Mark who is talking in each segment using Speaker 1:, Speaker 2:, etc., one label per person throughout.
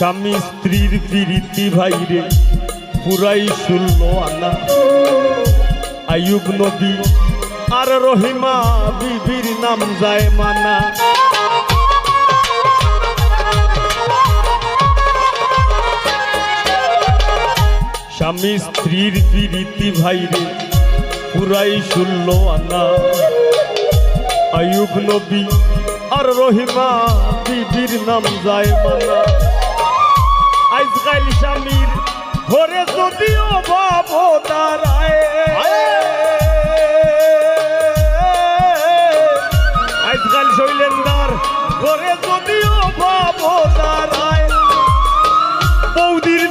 Speaker 1: স্বামী স্ত্রীর প্রীতি ভাইরে পুরাই শুনল আনা। আয়ুব নবী আর রহিমা বিবির নাম যায় মানা। স্বামী স্ত্রীর প্রীতি ভাইরে পুরাই শুনল আনা। আয়ুব নবী আর রহিমা বিবির নাম যায় মানা। ঘরে যদিও ভাব দাঁড়ায়। আজকাল শৈলেন্দার ঘরে যদিও ভাব দাঁড়ায়।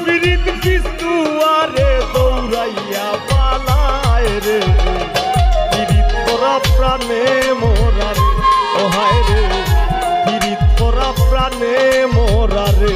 Speaker 1: বিরিত কিস্তু আরে দৌড়াইয়া পালায় রে। বিরিত করা প্রাণে মোরা রে। ও রে বিরিত প্রাণে মোরা রে।